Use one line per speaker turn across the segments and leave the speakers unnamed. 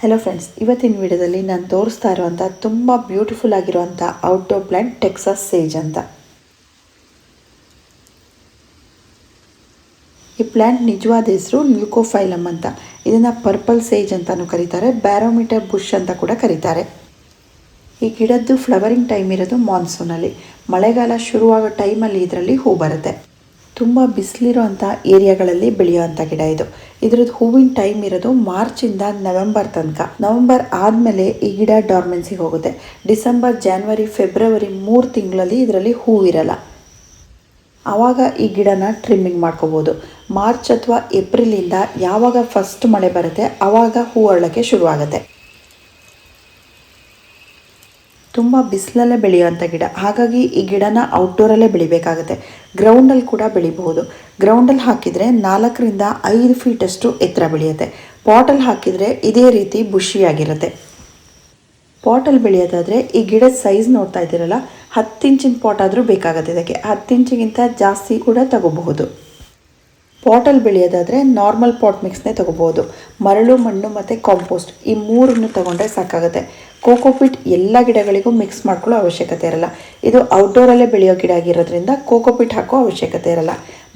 Hello friends ಇವತ್ತಿನ ವಿಡಿಯೋದಲ್ಲಿ ನಾನು ತೋರಿಸ್ತಾ ಇರುವಂಥ ತುಂಬ ಬ್ಯೂಟಿಫುಲ್ ಆಗಿರುವಂಥ ಔಟ್ಡೋರ್ ಪ್ಲ್ಯಾಂಟ್ ಟೆಕ್ಸಸ್ ಸೇಜ್ ಅಂತ. ಈ ಪ್ಲ್ಯಾಂಟ್ ನಿಜವಾದ ಹೆಸರು ಲ್ಯೂಕೋಫೈಲಮ್ ಅಂತ. ಇದನ್ನು ಪರ್ಪಲ್ ಸೇಜ್ ಅಂತಲೂ ಕರೀತಾರೆ ಬ್ಯಾರೋಮೀಟರ್ ಬುಷ್ ಅಂತ ಕೂಡ ಕರೀತಾರೆ. ಈ ಗಿಡದ್ದು ಫ್ಲವರಿಂಗ್ ಟೈಮ್ ಇರೋದು ಮಾನ್ಸೂನಲ್ಲಿ ಮಳೆಗಾಲ ಶುರುವಾಗೋ ಟೈಮಲ್ಲಿ ಇದರಲ್ಲಿ ಹೂ ಬರುತ್ತೆ. ತುಂಬ ಬಿಸಿಲಿರೋಂಥ ಏರಿಯಾಗಳಲ್ಲಿ ಬೆಳೆಯುವಂಥ ಗಿಡ ಇದು. ಇದ್ರದ್ದು ಹೂವಿನ ಟೈಮ್ ಇರೋದು ಮಾರ್ಚಿಂದ ನವೆಂಬರ್ ತನಕ. ನವೆಂಬರ್ ಆದಮೇಲೆ ಈ ಗಿಡ ಡಾರ್ಮೆನ್ಸಿಗೆ ಹೋಗುತ್ತೆ. ಡಿಸೆಂಬರ್ ಜಾನ್ವರಿ ಫೆಬ್ರವರಿ ಮೂರು ತಿಂಗಳಲ್ಲಿ ಇದರಲ್ಲಿ ಹೂವಿರಲ್ಲ ಆವಾಗ ಈ ಗಿಡನ ಟ್ರಿಮ್ಮಿಂಗ್ ಮಾಡ್ಕೋಬೋದು. ಮಾರ್ಚ್ ಅಥವಾ ಏಪ್ರಿಲಿಂದ ಯಾವಾಗ ಫಸ್ಟ್ ಮಳೆ ಬರುತ್ತೆ, ಆವಾಗ ಹೂ ಅರಳಕ್ಕೆ ಶುರುವಾಗುತ್ತೆ. ತುಂಬ ಬಿಸಿಲಲ್ಲೇ ಬೆಳೆಯುವಂಥ ಗಿಡ. ಹಾಗಾಗಿ ಈ ಗಿಡನ ಔಟ್ಡೋರಲ್ಲೇ ಬೆಳಿಬೇಕಾಗುತ್ತೆ. ಗ್ರೌಂಡಲ್ಲಿ ಕೂಡ ಬೆಳಿಬಹುದು. ಗ್ರೌಂಡಲ್ಲಿ ಹಾಕಿದರೆ ನಾಲ್ಕರಿಂದ ಐದು ಫೀಟಷ್ಟು ಎತ್ತರ ಬೆಳೆಯುತ್ತೆ. ಪಾಟಲ್ಲಿ ಹಾಕಿದರೆ ಇದೇ ರೀತಿ ಬುಷಿಯಾಗಿರುತ್ತೆ ಪಾಟಲ್ಲಿ ಬೆಳೆಯೋದಾದರೆ ಈ ಗಿಡದ ಸೈಜ್ ನೋಡ್ತಾ ಇದ್ದೀರಲ್ಲ, ಹತ್ತು ಇಂಚಿನ ಪಾಟ್ ಆದರೂ ಬೇಕಾಗುತ್ತೆ ಇದಕ್ಕೆ. ಹತ್ತು ಇಂಚಿಗಿಂತ ಜಾಸ್ತಿ ಕೂಡ ತಗೋಬಹುದು. ಪಾಟಲ್ಲಿ ಬೆಳೆಯೋದಾದರೆ ನಾರ್ಮಲ್ ಪಾಟ್ ಮಿಕ್ಸ್ನೇ ತೊಗೋಬೋದು. ಮರಳು, ಮಣ್ಣು ಮತ್ತು ಕಾಂಪೋಸ್ಟ್ ಈ ಮೂರನ್ನು ತೊಗೊಂಡ್ರೆ ಸಾಕಾಗುತ್ತೆ. ಕೋಕೋಪಿಟ್ ಎಲ್ಲ ಗಿಡಗಳಿಗೂ ಮಿಕ್ಸ್ ಮಾಡ್ಕೊಳ್ಳೋ ಅವಶ್ಯಕತೆ ಇರಲ್ಲ. ಇದು ಔಟ್ಡೋರಲ್ಲೇ ಬೆಳೆಯೋ ಗಿಡ ಆಗಿರೋದ್ರಿಂದ ಕೋಕೋಪಿಟ್ ಹಾಕೋ ಅವಶ್ಯಕತೆ ಇರಲ್ಲ.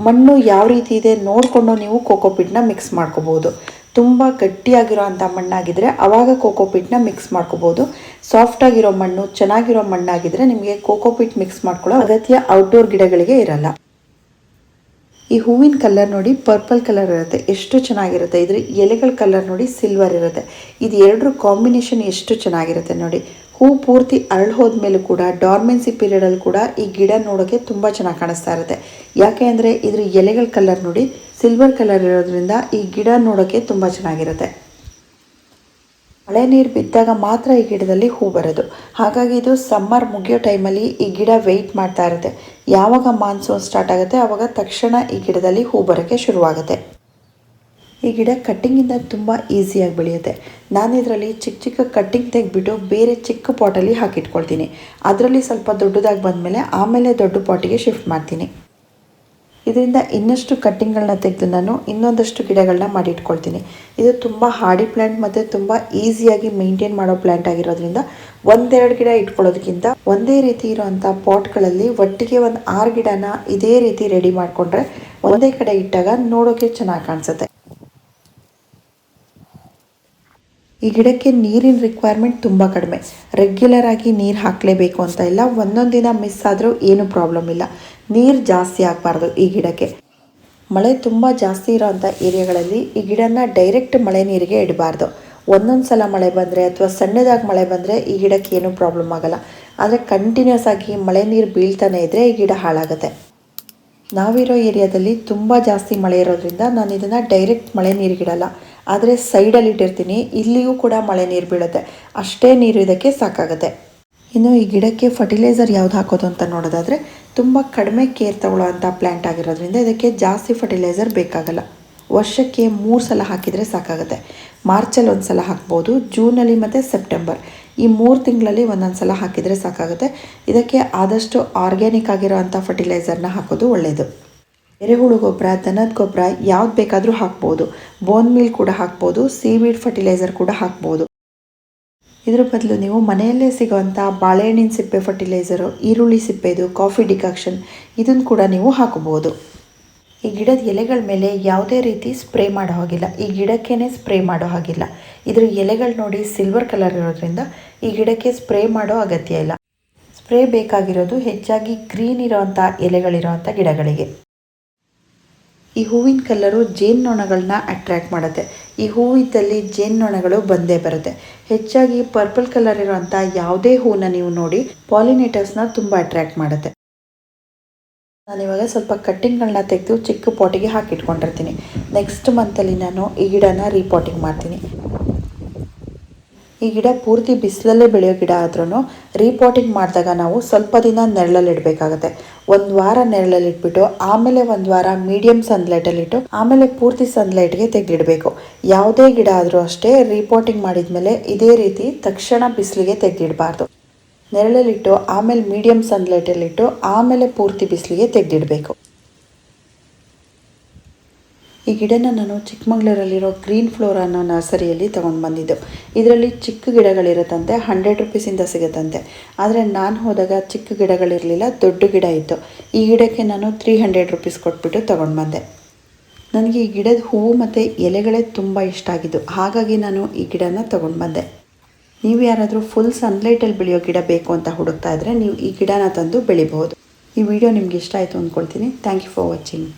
ಮಣ್ಣು ಯಾವ ರೀತಿ ಇದೆ ನೋಡಿಕೊಂಡು ನೀವು ಕೋಕೋಪಿಟ್ನ ಮಿಕ್ಸ್ ಮಾಡ್ಕೋಬೋದು. ತುಂಬ ಗಟ್ಟಿಯಾಗಿರೋ ಅಂಥ ಮಣ್ಣಾಗಿದ್ದರೆ ಆವಾಗ ಕೋಕೋಪಿಟ್ನ ಮಿಕ್ಸ್ ಮಾಡ್ಕೋಬೋದು. ಸಾಫ್ಟಾಗಿರೋ ಮಣ್ಣು, ಚೆನ್ನಾಗಿರೋ ಮಣ್ಣಾಗಿದ್ದರೆ ನಿಮಗೆ ಕೋಕೋಪಿಟ್ ಮಿಕ್ಸ್ ಮಾಡ್ಕೊಳ್ಳೋ ಅಗತ್ಯ ಔಟ್ಡೋರ್ ಗಿಡಗಳಿಗೆ ಇರಲ್ಲ. ಈ ಹೂವಿನ ಕಲರ್ ನೋಡಿ ಪರ್ಪಲ್ ಕಲರ್ ಇರುತ್ತೆ. ಎಷ್ಟು ಚೆನ್ನಾಗಿರುತ್ತೆ? ಇದ್ರ ಎಲೆಗಳ ಕಲರ್ ನೋಡಿ ಸಿಲ್ವರ್ ಇರುತ್ತೆ. ಇದು ಎರಡರ ಕಾಂಬಿನೇಷನ್ ಎಷ್ಟು ಚೆನ್ನಾಗಿರುತ್ತೆ ನೋಡಿ. ಹೂ ಪೂರ್ತಿ ಅರಳು ಹೋದ್ಮೇಲೂ ಕೂಡ ಡಾರ್ಮೆನ್ಸಿ ಪೀರಿಯಡಲ್ಲಿ ಕೂಡ ಈ ಗಿಡ ನೋಡೋಕ್ಕೆ ತುಂಬ ಚೆನ್ನಾಗಿ ಕಾಣಿಸ್ತಾ ಇರುತ್ತೆ. ಯಾಕೆ ಅಂದರೆ ಇದ್ರ ಎಲೆಗಳ ಕಲರ್ ನೋಡಿ ಸಿಲ್ವರ್ ಕಲರ್ ಇರೋದ್ರಿಂದ ಈ ಗಿಡ ನೋಡೋಕ್ಕೆ ತುಂಬ ಚೆನ್ನಾಗಿರುತ್ತೆ. ಮಳೆ ನೀರು ಬಿದ್ದಾಗ ಮಾತ್ರ ಈ ಗಿಡದಲ್ಲಿ ಹೂ ಬರೋದು. ಹಾಗಾಗಿ ಇದು ಸಮ್ಮರ್ ಮುಗಿಯೋ ಟೈಮಲ್ಲಿ ಈ ಗಿಡ ವೆಯ್ಟ್ ಮಾಡ್ತಾ ಇರುತ್ತೆ. ಯಾವಾಗ ಮಾನ್ಸೂನ್ ಸ್ಟಾರ್ಟ್ ಆಗುತ್ತೆ ಆವಾಗ ತಕ್ಷಣ ಈ ಗಿಡದಲ್ಲಿ ಹೂ ಬರೋಕ್ಕೆ ಶುರುವಾಗುತ್ತೆ. ಈ ಗಿಡ ಕಟ್ಟಿಂಗಿಂದ ತುಂಬ ಈಸಿಯಾಗಿ ಬೆಳೆಯುತ್ತೆ. ನಾನು ಇದರಲ್ಲಿ ಚಿಕ್ಕ ಚಿಕ್ಕ ಕಟ್ಟಿಂಗ್ ತೆಗೆದ್ಬಿಟ್ಟು ಬೇರೆ ಚಿಕ್ಕ ಪಾಟಲ್ಲಿ ಹಾಕಿಟ್ಕೊಳ್ತೀನಿ. ಅದರಲ್ಲಿ ಸ್ವಲ್ಪ ದೊಡ್ಡದಾಗಿ ಬಂದಮೇಲೆ ಆಮೇಲೆ ದೊಡ್ಡ ಪಾಟಿಗೆ ಶಿಫ್ಟ್ ಮಾಡ್ತೀನಿ. ಇದರಿಂದ ಇನ್ನಷ್ಟು ಕಟ್ಟಿಂಗ್ಗಳನ್ನ ತೆಗೆದು ನಾನು ಇನ್ನೊಂದಷ್ಟು ಗಿಡಗಳನ್ನ ಮಾಡಿಟ್ಕೊಳ್ತೀನಿ. ಇದು ತುಂಬ ಹಾಡಿ ಪ್ಲ್ಯಾಂಟ್ ಮತ್ತು ತುಂಬ ಈಸಿಯಾಗಿ ಮೇಂಟೈನ್ ಮಾಡೋ ಪ್ಲ್ಯಾಂಟ್ ಆಗಿರೋದ್ರಿಂದ ಒಂದೆರಡು ಗಿಡ ಇಟ್ಕೊಳ್ಳೋದಕ್ಕಿಂತ ಒಂದೇ ರೀತಿ ಇರುವಂಥ ಪಾಟ್ಗಳಲ್ಲಿ ಒಟ್ಟಿಗೆ ಒಂದು ಆರು ಗಿಡನ ಇದೇ ರೀತಿ ರೆಡಿ ಮಾಡಿಕೊಂಡ್ರೆ ಒಂದೇ ಕಡೆ ಇಟ್ಟಾಗ ನೋಡೋಕೆ ಚೆನ್ನಾಗಿ ಕಾಣಿಸುತ್ತೆ. ಈ ಗಿಡಕ್ಕೆ ನೀರಿನ ರಿಕ್ವೈರ್ಮೆಂಟ್ ತುಂಬ ಕಡಿಮೆ. ರೆಗ್ಯುಲರ್ ಆಗಿ ನೀರು ಹಾಕಲೇಬೇಕು ಅಂತ ಇಲ್ಲ. ಒಂದೊಂದು ದಿನ ಮಿಸ್ ಆದರೂ ಏನು ಪ್ರಾಬ್ಲಮ್ ಇಲ್ಲ. ನೀರು ಜಾಸ್ತಿ ಆಗಬಾರ್ದು ಈ ಗಿಡಕ್ಕೆ. ಮಳೆ ತುಂಬ ಜಾಸ್ತಿ ಇರೋವಂಥ ಏರಿಯಾಗಳಲ್ಲಿ ಈ ಗಿಡನ ಡೈರೆಕ್ಟ್ ಮಳೆ ನೀರಿಗೆ ಇಡಬಾರ್ದು. ಒಂದೊಂದು ಸಲ ಮಳೆ ಬಂದರೆ ಅಥವಾ ಸಣ್ಣದಾಗಿ ಮಳೆ ಬಂದರೆ ಈ ಗಿಡಕ್ಕೆ ಏನೂ ಪ್ರಾಬ್ಲಮ್ ಆಗಲ್ಲ. ಆದರೆ ಕಂಟಿನ್ಯೂಸ್ ಆಗಿ ಮಳೆ ನೀರು ಬೀಳ್ತಾನೆ ಇದ್ದರೆ ಈ ಗಿಡ ಹಾಳಾಗುತ್ತೆ. ನಾವಿರೋ ಏರಿಯಾದಲ್ಲಿ ತುಂಬ ಜಾಸ್ತಿ ಮಳೆ ಇರೋದ್ರಿಂದ ನಾನು ಇದನ್ನು ಡೈರೆಕ್ಟ್ ಮಳೆ ನೀರಿಗಿಡಲ್ಲ ಆದರೆ ಸೈಡಲ್ಲಿ ಇಟ್ಟಿರ್ತೀನಿ, ಇಲ್ಲಿಯೂ ಕೂಡ ಮಳೆ ನೀರು ಬೀಳುತ್ತೆ. ಅಷ್ಟೇ ನೀರು ಇದಕ್ಕೆ ಸಾಕಾಗುತ್ತೆ. ಇನ್ನು ಈ ಗಿಡಕ್ಕೆ ಫರ್ಟಿಲೈಸರ್ ಯಾವ್ದು ಹಾಕೋದು ಅಂತ ನೋಡೋದಾದರೆ ತುಂಬ ಕಡಿಮೆ ಕೇರ್ ತಗೊಳ್ಳೋವಂಥ ಪ್ಲ್ಯಾಂಟ್ ಆಗಿರೋದ್ರಿಂದ ಇದಕ್ಕೆ ಜಾಸ್ತಿ ಫರ್ಟಿಲೈಸರ್ ಬೇಕಾಗಲ್ಲ. ವರ್ಷಕ್ಕೆ ಮೂರು ಸಲ ಹಾಕಿದರೆ ಸಾಕಾಗುತ್ತೆ. ಮಾರ್ಚಲ್ಲಿ ಒಂದು ಸಲ ಹಾಕ್ಬೋದು, ಜೂನಲ್ಲಿ ಮತ್ತು ಸೆಪ್ಟೆಂಬರ್. ಈ ಮೂರು ತಿಂಗಳಲ್ಲಿ ಒಂದೊಂದು ಸಲ ಹಾಕಿದರೆ ಸಾಕಾಗುತ್ತೆ. ಇದಕ್ಕೆ ಆದಷ್ಟು ಆರ್ಗ್ಯಾನಿಕ್ ಆಗಿರೋವಂಥ ಫರ್ಟಿಲೈಸರ್ನ ಹಾಕೋದು ಒಳ್ಳೆಯದು ಎರೆಹುಳು ಗೊಬ್ಬರ ದನದ ಗೊಬ್ಬರ ಯಾವ್ದು ಬೇಕಾದರೂ ಹಾಕ್ಬೋದು. ಬೋನ್ ಮೀಲ್ ಕೂಡ ಹಾಕ್ಬೋದು ಸೀವೀಡ್ ಫರ್ಟಿಲೈಸರ್ ಕೂಡ ಹಾಕ್ಬೋದು. ಇದ್ರ ಬದಲು ನೀವು ಮನೆಯಲ್ಲೇ ಸಿಗೋವಂಥ ಬಾಳೆಹಣ್ಣಿನ ಸಿಪ್ಪೆ ಫರ್ಟಿಲೈಸರು ಈರುಳ್ಳಿ ಸಿಪ್ಪೆದು ಕಾಫಿ ಡಿಕಾಕ್ಷನ್ ಇದನ್ನು ಕೂಡ ನೀವು ಹಾಕಬಹುದು ಈ ಗಿಡದ ಎಲೆಗಳ ಮೇಲೆ ಯಾವುದೇ ರೀತಿ ಸ್ಪ್ರೇ ಮಾಡೋ ಹಾಗಿಲ್ಲ. ಈ ಗಿಡಕ್ಕೇ ಸ್ಪ್ರೇ ಮಾಡೋ ಹಾಗಿಲ್ಲ. ಇದ್ರ ಎಲೆಗಳು ನೋಡಿ ಸಿಲ್ವರ್ ಕಲರ್ ಇರೋದ್ರಿಂದ ಈ ಗಿಡಕ್ಕೆ ಸ್ಪ್ರೇ ಮಾಡೋ ಅಗತ್ಯ ಇಲ್ಲ. ಸ್ಪ್ರೇ ಬೇಕಾಗಿರೋದು ಹೆಚ್ಚಾಗಿ ಗ್ರೀನ್ ಇರೋವಂಥ ಎಲೆಗಳಿರೋವಂಥ ಗಿಡಗಳಿಗೆ. ಈ ಹೂವಿನ ಕಲರು ಜೇನ್ನೊಣಗಳನ್ನ ಅಟ್ರ್ಯಾಕ್ಟ್ ಮಾಡುತ್ತೆ. ಈ ಹೂವಿದ್ದಲ್ಲಿ ಜೇನ್ನೊಣಗಳು ಬಂದೇ ಬರುತ್ತೆ. ಹೆಚ್ಚಾಗಿ ಪರ್ಪಲ್ ಕಲರ್ ಇರುವಂಥ ಯಾವುದೇ ಹೂನ ನೀವು ನೋಡಿ ಪಾಲಿನೇಟರ್ಸ್ನ ತುಂಬ ಅಟ್ರ್ಯಾಕ್ಟ್ ಮಾಡುತ್ತೆ. ನಾನಿವಾಗ ಸ್ವಲ್ಪ ಕಟ್ಟಿಂಗ್ಗಳನ್ನ ತೆಗೆದು ಚಿಕ್ಕ ಪಾಟಿಗೆ ಹಾಕಿಟ್ಕೊಂಡಿರ್ತೀನಿ. ನೆಕ್ಸ್ಟ್ ಮಂತಲ್ಲಿ ನಾನು ಈ ಗಿಡನ ರೀಪಾಟಿಂಗ್ ಮಾಡ್ತೀನಿ. ಈ ಗಿಡ ಪೂರ್ತಿ ಬಿಸಿಲಲ್ಲೇ ಬೆಳೆಯೋ ಗಿಡ ಆದ್ರೂ ರೀಪಾಟಿಂಗ್ ಮಾಡಿದಾಗ ನಾವು ಸ್ವಲ್ಪ ದಿನ ನೆರಳಲ್ಲಿ ಇಡಬೇಕಾಗತ್ತೆ. ಒಂದು ವಾರ ನೆರಳಲ್ಲಿ ಇಟ್ಬಿಟ್ಟು, ಆಮೇಲೆ ಒಂದು ವಾರ ಮೀಡಿಯಂ ಸನ್ಲೈಟಲ್ಲಿ ಇಟ್ಟು, ಆಮೇಲೆ ಪೂರ್ತಿ ಸನ್ಲೈಟ್ಗೆ ತೆಗೆದಿಡಬೇಕು. ಯಾವುದೇ ಗಿಡ ಆದರೂ ಅಷ್ಟೇ ರೀಪಾಟಿಂಗ್ ಮಾಡಿದ್ಮೇಲೆ ಇದೇ ರೀತಿ ತಕ್ಷಣ ಬಿಸಿಲಿಗೆ ತೆಗೆದಿಡಬಾರ್ದು. ನೆರಳಲ್ಲಿಟ್ಟು ಆಮೇಲೆ ಮೀಡಿಯಂ ಸನ್ಲೈಟಲ್ಲಿಟ್ಟು ಆಮೇಲೆ ಪೂರ್ತಿ ಬಿಸಿಲಿಗೆ ತೆಗೆದಿಡಬೇಕು. ಈ ಗಿಡನ ನಾನು ಚಿಕ್ಕಮಂಗ್ಳೂರಲ್ಲಿರೋ ಗ್ರೀನ್ ಫ್ಲೋರ್ ಅನ್ನೋ ನರ್ಸರಿಯಲ್ಲಿ ತೊಗೊಂಡು ಬಂದಿದ್ದು. ಇದರಲ್ಲಿ ಚಿಕ್ಕ ಗಿಡಗಳಿರುತ್ತಂತೆ, ಹಂಡ್ರೆಡ್ ರುಪೀಸಿಂದ ಸಿಗುತ್ತಂತೆ. ಆದರೆ ನಾನು ಹೋದಾಗ ಚಿಕ್ಕ ಗಿಡಗಳಿರಲಿಲ್ಲ, ದೊಡ್ಡ ಗಿಡ ಇತ್ತು. ಈ ಗಿಡಕ್ಕೆ ನಾನು ತ್ರೀ ಹಂಡ್ರೆಡ್ ರುಪೀಸ್ ಕೊಟ್ಬಿಟ್ಟು ತೊಗೊಂಡು ಬಂದೆ. ನನಗೆ ಈ ಗಿಡದ ಹೂವು ಮತ್ತು ಎಲೆಗಳೇ ತುಂಬ ಇಷ್ಟ ಆಗಿದ್ದು. ಹಾಗಾಗಿ ನಾನು ಈ ಗಿಡನ ತೊಗೊಂಡು ಬಂದೆ. ನೀವು ಯಾರಾದರೂ ಫುಲ್ ಸನ್ಲೈಟಲ್ಲಿ ಬೆಳೆಯೋ ಗಿಡ ಬೇಕು ಅಂತ ಹುಡುಕ್ತಾ ಇದ್ದರೆ ನೀವು ಈ ಗಿಡನ ತಂದು ಬೆಳಿಬಹುದು. ಈ ವಿಡಿಯೋ ನಿಮ್ಗೆ ಇಷ್ಟ ಆಯಿತು ಅಂದ್ಕೊಳ್ತೀನಿ ಥ್ಯಾಂಕ್ ಯು ಫಾರ್ ವಾಚಿಂಗ್